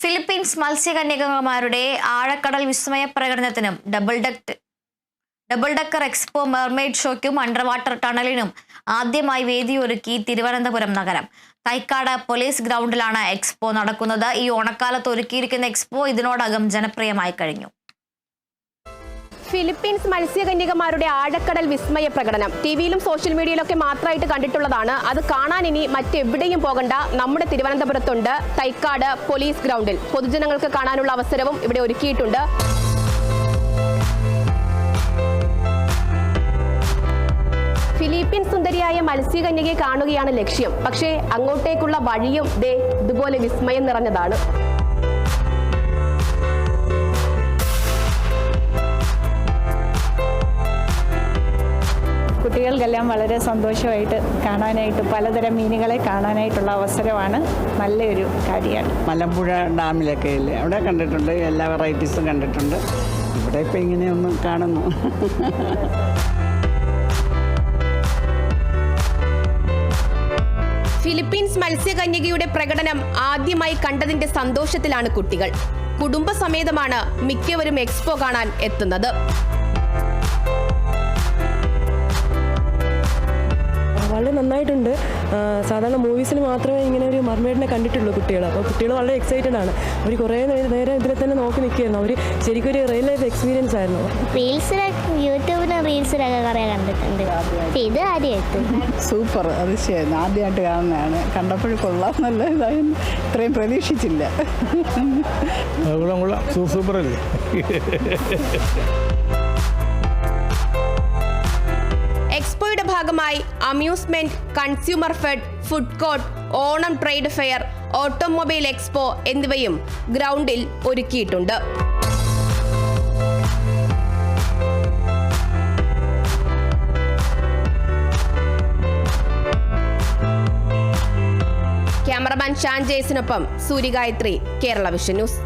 Philippines മത്സ്യകന്യകമാരുടെ ആഴക്കടൽ വിസ്മയ പ്രകടനത്തിനും double duct double decker expo mermaid ഷോയ്ക്കും under water ടണലിനും ആദ്യമായി വേദിയൊരുക്കി തിരുവനന്തപുരം നഗരം. തൈക്കാട് പോലീസ് ഗ്രൗണ്ടിലാണ് എക്സ്പോ നടക്കുന്നത്. ഈ ഓണക്കാലത്ത് ഒരുക്കിയിരിക്കുന്ന എക്സ്പോ ഇതിനോടകം ജനപ്രിയമായി കഴിഞ്ഞു. ഫിലിപ്പീൻസ് മത്സ്യകന്യകമാരുടെ ആഴക്കടൽ വിസ്മയ പ്രകടനം. ടി വിയിലും സോഷ്യൽ മീഡിയയിലൊക്കെ മാത്രമായിട്ട് കണ്ടിട്ടുള്ളതാണ്. അത് കാണാൻ ഇനി മറ്റെവിടെയും പോകണ്ട. നമ്മുടെ തിരുവനന്തപുരത്തുണ്ട് തൈക്കാട് പോലീസ് ഗ്രൗണ്ടിൽ. പൊതുജനങ്ങൾക്ക് കാണാനുള്ള അവസരവും ഇവിടെ ഒരുക്കിയിട്ടുണ്ട്. ഫിലിപ്പീൻ സുന്ദരിയായ മത്സ്യകന്യകയെ കാണുകയാണ് ലക്ഷ്യം. പക്ഷേ അങ്ങോട്ടേക്കുള്ള വഴിയും ദേ ഇതുപോലെ വിസ്മയം നിറഞ്ഞതാണ്. കുട്ടികൾക്കെല്ലാം വളരെ സന്തോഷമായിട്ട് കാണാനായിട്ട് പലതരം മീനുകളെ കാണാനായിട്ടുള്ള അവസരമാണ് നല്ലൊരു കാര്യമാണ്. മലമ്പുഴ ഡാമിലൊക്കെ ഇല്ലേ? അവിടെ കണ്ടിട്ടുണ്ട് എല്ലാ വെറൈറ്റീസും കണ്ടിട്ടുണ്ട്. ഇവിടെ ഇപ്പം ഇങ്ങനെയൊന്നും കാണുന്നു. ഫിലിപ്പീൻസ് മത്സ്യകന്യകയുടെ പ്രകടനം ആദ്യമായി കണ്ടതിന്റെ സന്തോഷത്തിലാണ് കുട്ടികൾ. കുടുംബസമേതമാണ് മിക്കവരും എക്സ്പോ കാണാൻ എത്തുന്നത്. വളരെ നന്നായിട്ടുണ്ട്. സാധാരണ മൂവീസിൽ മാത്രമേ ഇങ്ങനെ ഒരു മർമേഡിനെ കണ്ടിട്ടുള്ളൂ കുട്ടികൾ അപ്പോൾ കുട്ടികൾ വളരെ എക്സൈറ്റഡ് ആണ്. അവർ കുറേ നേരം ഇതിൽ തന്നെ നോക്കി നിൽക്കുകയായിരുന്നു. അവർ ശരിക്കും ഒരു റിയൽ ലൈഫ് എക്സ്പീരിയൻസ് ആയിരുന്നു. റീൽസിലൊക്കെ യൂട്യൂബിലും റീൽസിലൊക്കെ കുറേ കണ്ടിട്ടുണ്ട്. ഇത് ആദ്യമായിട്ട് സൂപ്പർ. അതിശയം ആദ്യമായിട്ട് കാണുന്നതാണ്. കണ്ടപ്പോൾ കൊള്ളാം നല്ല ഇതായിരുന്നു ഇത്രയും പ്രതീക്ഷിച്ചില്ല. കൊള്ളാം കൊള്ളാം സൂ- സൂപ്പറല്ലേ? ഭാഗമായി amusement consumer fed food court Onam trade fair automobile expo എന്നിവയും ഗ്രൗണ്ടിൽ ഒരുക്കിയിട്ടുണ്ട്. ക്യാമറമാൻ ഷാൻ ജേസിനൊപ്പം സൂര്യഗായത്രി കേരള വിഷൻ ന്യൂസ്.